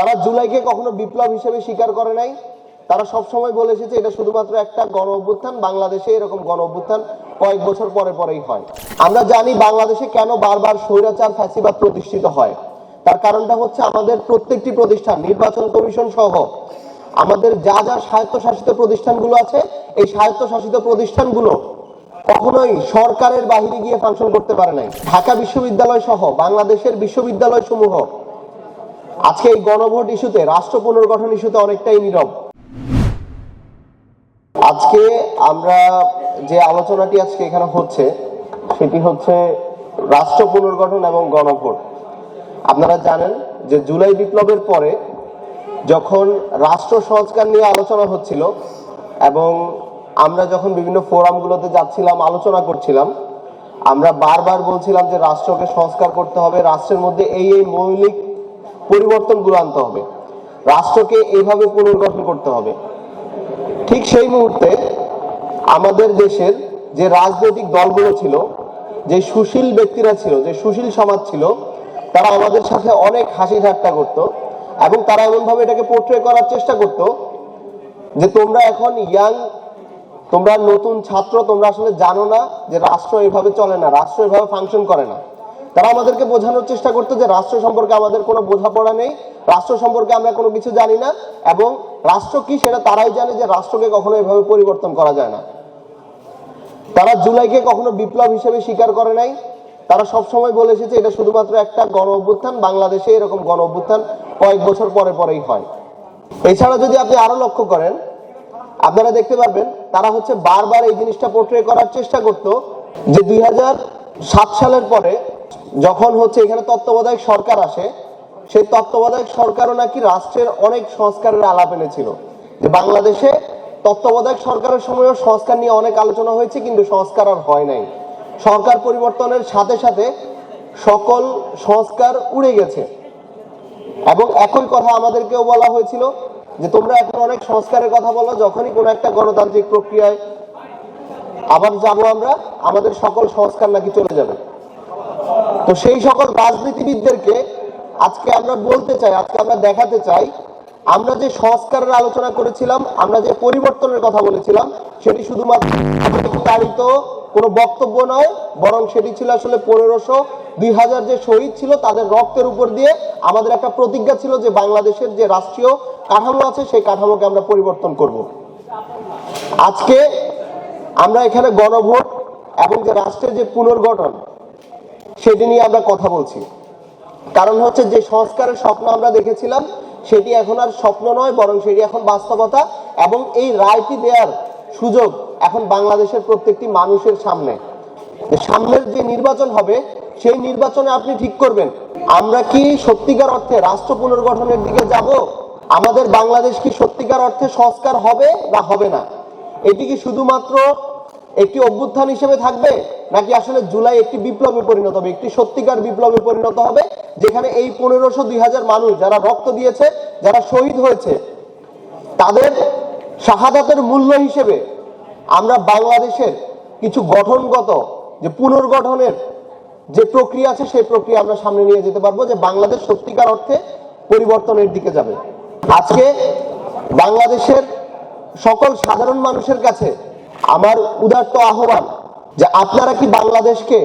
তারা জুলাইকে কখনো বিপ্লব হিসেবে স্বীকার করে নাই। তারা সবসময় বলে এসেছে এটা শুধুমাত্র একটা গণ অভ্যুত্থান, বাংলাদেশে এরকম গণ অভ্যুত্থান কয়েক বছর পরে পরেই হয়। আমরা জানি বাংলাদেশে কেন বারবার স্বৈরাচার, ফ্যাসিবাদ প্রতিষ্ঠিত হয়। তার কারণটা হচ্ছে আমাদের প্রত্যেকটি প্রতিষ্ঠান, নির্বাচন কমিশন সহ, আমাদের যা যা স্বায়ত্তশাসিত প্রতিষ্ঠানগুলো আছে, এই স্বায়ত্তশাসিত প্রতিষ্ঠানগুলো কখনোই সরকারের বাহিরে গিয়ে ফাংশন করতে পারে নাই। ঢাকা বিশ্ববিদ্যালয় সহ, বাংলাদেশের বিশ্ববিদ্যালয় সমূহ আজকে এই গণভোট ইস্যুতে, রাষ্ট্র পুনর্গঠন ইস্যুতে অনেকটাই নীরব। আজকে আমরা যে আলোচনাটি আজকে এখানে হচ্ছে, সেটি হচ্ছে রাষ্ট্র পুনর্গঠন এবং গণভোট। আপনারা জানেন যে জুলাই বিপ্লবের পরে যখন রাষ্ট্র সংস্কার নিয়ে আলোচনা হচ্ছিল এবং আমরা যখন বিভিন্ন ফোরামগুলোতে যাচ্ছিলাম, আলোচনা করছিলাম, আমরা বারবার বলছিলাম যে রাষ্ট্রকে সংস্কার করতে হবে। রাষ্ট্রের মধ্যে এই এই মৌলিক পরিবর্তনগুলো আনতে হবে। রাষ্ট্রকে এইভাবে পুনর্গঠন করতে হবে। ঠিক সেই মুহূর্তে আমাদের দেশের যে রাজনৈতিক দলগুলো ছিল, যে সুশীল ব্যক্তিরা ছিল, যে সুশীল সমাজ ছিল, তারা আমাদের সাথে অনেক হাসি ঠাট্টা করত এবং তারা এমনভাবে এটাকে পোর্ট্রে করার চেষ্টা করত যে তোমরা এখন ইয়াং তোমরা নতুন ছাত্র, তোমরা আসলে জানো না যে রাষ্ট্র এভাবে চলে না, রাষ্ট্র এভাবে ফাংশন করে না। তারা আমাদেরকে বোঝানোর চেষ্টা করতো যে রাষ্ট্র সম্পর্কে আমাদের কোনো বোঝাপড়া নেই, রাষ্ট্র সম্পর্কে আমরা কোনো কিছু জানি না, এবং রাষ্ট্র কি সেটা তারাই জানে যে রাষ্ট্রকে কখনো এভাবে পরিবর্তন করা যায় না। তারা জুলাইকে কখনো বিপ্লব হিসেবে স্বীকার করে নাই। তারা সবসময় বলে এসেছে এটা শুধুমাত্র একটা গণ অভ্যুত্থান, বাংলাদেশে এরকম গণ অভ্যুত্থান কয়েক বছর পরে পরেই হয়। এছাড়া যদি আপনি আরও লক্ষ্য করেন, আপনারা দেখতে পারবেন, তারা হচ্ছে বারবার এই জিনিসটা পোর্ট্রে করার চেষ্টা করত যে দুই হাজার সাত সালের পরে যখন হচ্ছে এখানে তত্ত্বাবধায়ক সরকার আসে, সেই তত্ত্বাবধায়ক সরকারও নাকি রাষ্ট্রের অনেক সংস্কারের আলাপ এনেছিল। যে বাংলাদেশে তত্ত্বাবধায়ক সরকারের সময়ও সংস্কার নিয়ে অনেক আলোচনা হয়েছে, কিন্তু সংস্কার আর হয় নাই। সরকার পরিবর্তনের সাথে সাথে সকল সংস্কার উড়ে গেছে। এবং একই কথা আমাদেরকেও বলা হয়েছিল যে তোমরা এখন অনেক সংস্কারের কথা বলো, যখনই কোনো একটা গণতান্ত্রিক প্রক্রিয়ায় আবার যাব আমরা, আমাদের সকল সংস্কার নাকি চলে যাবে। তো সেই সকল রাজনীতিবিদদেরকে আজকে আমরা বলতে চাই, আজকে আমরা দেখাতে চাই, আমরা যে সংস্কারের আলোচনা করেছিলাম, আমরা যে পরিবর্তনের কথা বলেছিলাম, সেটি শুধুমাত্র তাড়িত কোনো বক্তব্য নয়, বরং সেটি ছিল আসলে পনেরোশো দুই হাজার যে শহীদ ছিল তাদের রক্তের উপর দিয়ে আমাদের একটা প্রতিজ্ঞা ছিল যে বাংলাদেশের যে রাষ্ট্রীয় কাঠামো আছে, সেই কাঠামোকে আমরা পরিবর্তন করব। আজকে আমরা এখানে গণভোট এবং যে রাষ্ট্রের যে পুনর্গঠন সেটি নিয়ে আমরা কথা বলছি। কারণ হচ্ছে যে সংস্কারের স্বপ্ন আমরা দেখেছিলাম, সেটি এখন আর স্বপ্ন নয়, বরং সেটি এখন বাস্তবতা এবং এই রায়টি দেওয়ার সুযোগ এখন বাংলাদেশের প্রত্যেকটি মানুষের সামনে। সামনের যে নির্বাচন হবে, সেই নির্বাচনে আপনি ঠিক করবেন। আমরা কি সত্যিকার অর্থে রাষ্ট্র পুনর্গঠনের দিকে যাব? আমাদের বাংলাদেশ কি সত্যিকার অর্থে সংস্কার হবে বা হবে না? এটি কি শুধুমাত্র একটি অভ্যুত্থান হিসেবে থাকবে, নাকি আসলে জুলাই একটি বিপ্লবে পরিণত হবে, একটি সত্যিকার বিপ্লবে পরিণত হবে, যেখানে এই পনেরোশো দুই হাজার মানুষ যারা রক্ত দিয়েছে, যারা শহীদ হয়েছে, তাদের শাহাদাতের মূল্য হিসেবে আমরা বাংলাদেশের কিছু গঠনগত যে পুনর্গঠনের যে প্রক্রিয়া আছে, সেই প্রক্রিয়া আমরা সামনে নিয়ে যেতে পারব যে বাংলাদেশ সত্যিকার অর্থে পরিবর্তনের দিকে যাবে। আজকে বাংলাদেশের সকল সাধারণ মানুষের কাছে আমার উদার্ত আহ্বান যে আপনারা কি বাংলাদেশকে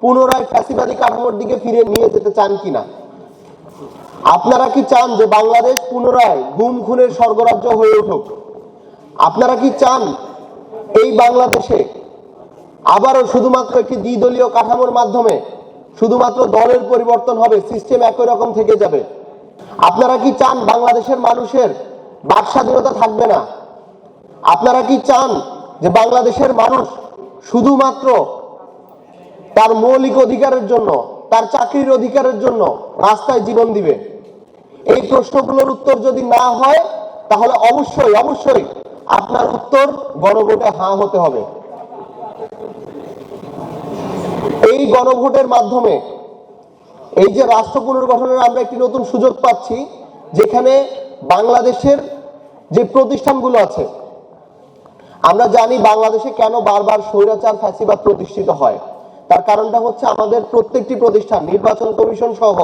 পুনরায় ফ্যাসিবাদী কাঠামোর দিকে ফিরে নিয়ে যেতে চান কিনা? আপনারা কি চান যে বাংলাদেশ পুনরায় গুম, খুনের স্বর্গরাজ্য হয়ে উঠুক? আপনারা কি চান এই বাংলাদেশে আবারও শুধুমাত্র একটি দ্বিদলীয় কাঠামোর মাধ্যমে শুধুমাত্র দলের পরিবর্তন হবে, সিস্টেম একই রকম থেকে যাবে? আপনারা কি চান বাংলাদেশের মানুষের বাক স্বাধীনতা থাকবে না? আপনারা কি চান যে বাংলাদেশের মানুষ শুধুমাত্র তার মৌলিক অধিকারের জন্য, তার চাকরির অধিকারের জন্য রাস্তায় জীবন দিবে। এই প্রশ্নগুলোর উত্তর যদি না হয়, তাহলে অবশ্যই অবশ্যই আপনার উত্তর গণভোটে হাঁ হতে হবে। এই গণভোটের মাধ্যমে এই যে রাষ্ট্র পুনর্গঠনের আমরা একটি নতুন সুযোগ পাচ্ছি, যেখানে বাংলাদেশের যে প্রতিষ্ঠানগুলো আছে আমরা জানি বাংলাদেশে কেন বারবার স্বৈরাচার, ফ্যাসিবাদ প্রতিষ্ঠিত হয়। তার কারণটা হচ্ছে আমাদের প্রত্যেকটি প্রতিষ্ঠান, নির্বাচন কমিশন সহ,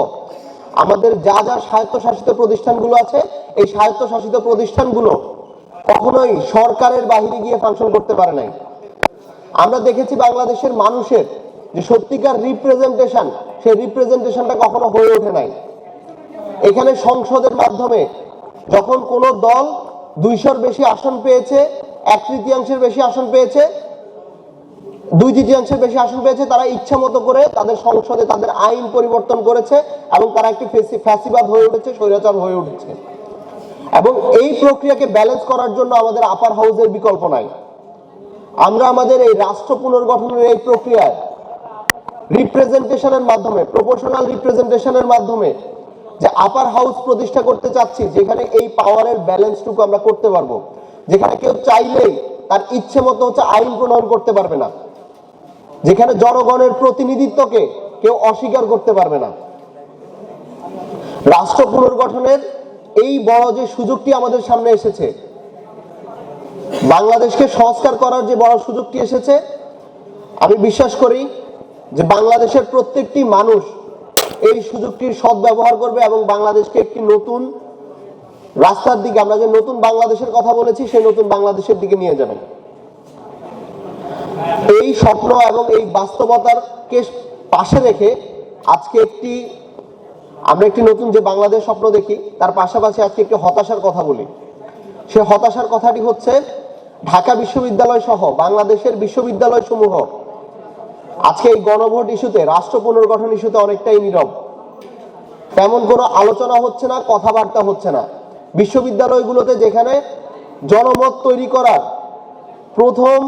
আমাদের যা যা স্বায়ত্তশাসিত প্রতিষ্ঠানগুলো আছে, এই স্বায়ত্তশাসিত প্রতিষ্ঠানগুলো কখনোই সরকারের বাহিরে গিয়ে ফাংশন করতে পারে নাই। আমরা দেখেছি বাংলাদেশের মানুষের যে সত্যিকার রিপ্রেজেন্টেশন সেই রিপ্রেজেন্টেশনটা কখনো হয়ে ওঠে নাই। এখানে সংসদের মাধ্যমে যখন কোনো দল দুইশোর বেশি আসন পেয়েছে এক তৃতীয়াংশের বেশি আসন পেয়েছে, দুই তৃতীয়াংশের বেশি আসন পেয়েছে, তারা ইচ্ছা মতো করে তাদের সংসদে তাদের আইন পরিবর্তন করেছে এবং তারা একটি ফ্যাসিবাদ হয়ে উঠেছে, স্বৈরাচার হয়ে উঠেছে। এবং এই প্রক্রিয়াকে ব্যালেন্স করার জন্য আমাদের আপার হাউসের বিকল্প নাই। আমরা আমাদের এই রাষ্ট্র পুনর্গঠনের এই প্রক্রিয়ায় রিপ্রেজেন্টেশনের মাধ্যমে প্রপোর্শনাল রিপ্রেজেন্টেশনের মাধ্যমে যে আপার হাউস প্রতিষ্ঠা করতে চাচ্ছি, যেখানে এই পাওয়ারের ব্যালেন্সটুকু আমরা করতে পারব যেখানে কেউ চাইলেই তার ইচ্ছে মতো হচ্ছে আইন প্রণয়ন করতে পারবে না। যেখানে জনগণের প্রতিনিধিত্বকে কেউ অস্বীকার করতে পারবে না। রাষ্ট্র পুনর্গঠনের এই বড় যে সুযোগটি আমাদের সামনে এসেছে, বাংলাদেশকে সংস্কার করার যে বড় সুযোগটি এসেছে, আমি বিশ্বাস করি যে বাংলাদেশের প্রত্যেকটি মানুষ এই সুযোগটির সদ্ব্যবহার করবে এবং বাংলাদেশকে একটি নতুন রাস্তার দিকে আমরা যে নতুন বাংলাদেশের কথা বলেছি, সেই নতুন বাংলাদেশের দিকে নিয়ে যাবেন। এই স্বপ্ন এবং এই বাস্তবতারকে পাশে রেখে আজকে একটি, আমরা একটি নতুন যে বাংলাদেশ স্বপ্ন দেখি, তার পাশাপাশি আজকে একটি হতাশার কথা বলি। সে হতাশার কথাটি হচ্ছে, ঢাকা বিশ্ববিদ্যালয় সহ বাংলাদেশের বিশ্ববিদ্যালয় সমূহ আজকে এই গণভোট ইস্যুতে, রাষ্ট্র পুনর্গঠন ইস্যুতে অনেকটাই নীরব। তেমন কোনো আলোচনা হচ্ছে না, কথাবার্তা হচ্ছে না। বিশ্ববিদ্যালয়গুলোতে যেখানে জনমত তৈরি করার প্রথম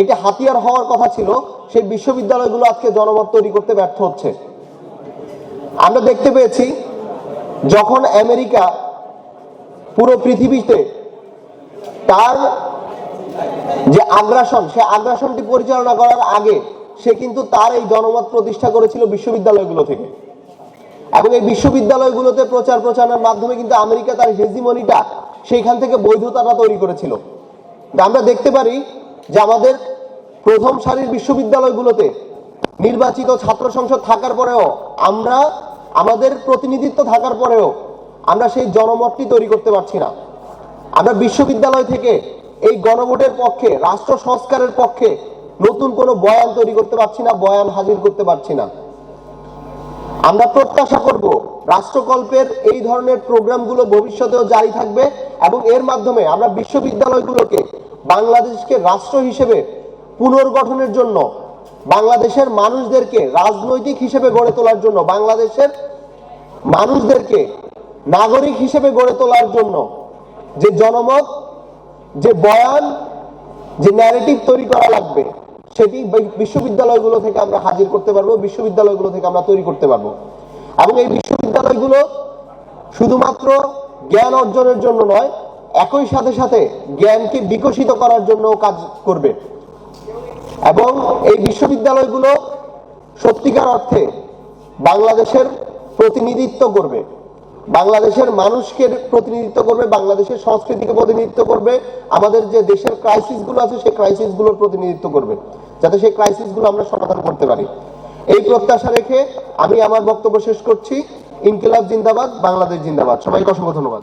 একটি হাতিয়ার হওয়ার কথা ছিল, সেই বিশ্ববিদ্যালয়গুলো আজকে জনমত তৈরি করতে ব্যর্থ হচ্ছে। আমরা দেখতে পেয়েছি, যখন আমেরিকা পুরো পৃথিবীতে তার যে আগ্রাসন, সে আগ্রাসনটি পরিচালনা করার আগে সে কিন্তু তার এই জনমত প্রতিষ্ঠা করেছিল বিশ্ববিদ্যালয়গুলো থেকে। এবং এই বিশ্ববিদ্যালয়গুলোতে প্রচার প্রচারণার মাধ্যমে কিন্তু আমেরিকা তার হেজিমনিটা সেইখান থেকে বৈধতাটা তৈরি করেছিল। আমরা দেখতে পারি যে আমাদের প্রথম সারির বিশ্ববিদ্যালয়গুলোতে নির্বাচিত ছাত্র সংসদ থাকার পরেও আমরা, আমাদের প্রতিনিধিত্ব থাকার পরেও আমরা সেই জনমতটি তৈরি করতে পারছি না। আমরা বিশ্ববিদ্যালয় থেকে এই গণভোটের পক্ষে, রাষ্ট্র সংস্কারের পক্ষে নতুন কোনো বয়ান তৈরি করতে পারছি না, বয়ান হাজির করতে পারছি না। আমরা প্রত্যাশা করব রাষ্ট্রকল্পের এই ধরনের প্রোগ্রামগুলো ভবিষ্যতেও জারি থাকবে এবং এর মাধ্যমে আমরা বিশ্ববিদ্যালয়গুলোকে বাংলাদেশকে রাষ্ট্র হিসেবে পুনর্গঠনের জন্য, বাংলাদেশের মানুষদেরকে রাজনৈতিক হিসেবে গড়ে তোলার জন্য, বাংলাদেশের মানুষদেরকে নাগরিক হিসেবে গড়ে তোলার জন্য যে জনমত, যে বয়ান, যে ন্যারেটিভ তৈরি করা লাগবে। সেটি বিশ্ববিদ্যালয়গুলো থেকে আমরা হাজির করতে পারব, বিশ্ববিদ্যালয়গুলো থেকে আমরা তৈরি করতে পারব। এবং এই বিশ্ববিদ্যালয়গুলো শুধুমাত্র জ্ঞান অর্জনের জন্য নয়, একই সাথে সাথে জ্ঞানকে বিকশিত করার জন্য কাজ করবে। এবং এই বিশ্ববিদ্যালয়গুলো সত্যিকার অর্থে বাংলাদেশের প্রতিনিধিত্ব করবে। বাংলাদেশের মানুষকে প্রতিনিধিত্ব করবে, বাংলাদেশের সংস্কৃতিকে প্রতিনিধিত্ব করবে, আমাদের যে দেশের ক্রাইসিসগুলো আছে, সেই ক্রাইসিসগুলোর প্রতিনিধিত্ব করবে। যাতে সেই ক্রাইসিসগুলো আমরা সমাধান করতে পারি। এই প্রত্যাশা রেখে আমি আমার বক্তব্য শেষ করছি। ইনকিলাব জিন্দাবাদ, বাংলাদেশ জিন্দাবাদ। সবাইকে অসংখ্য ধন্যবাদ।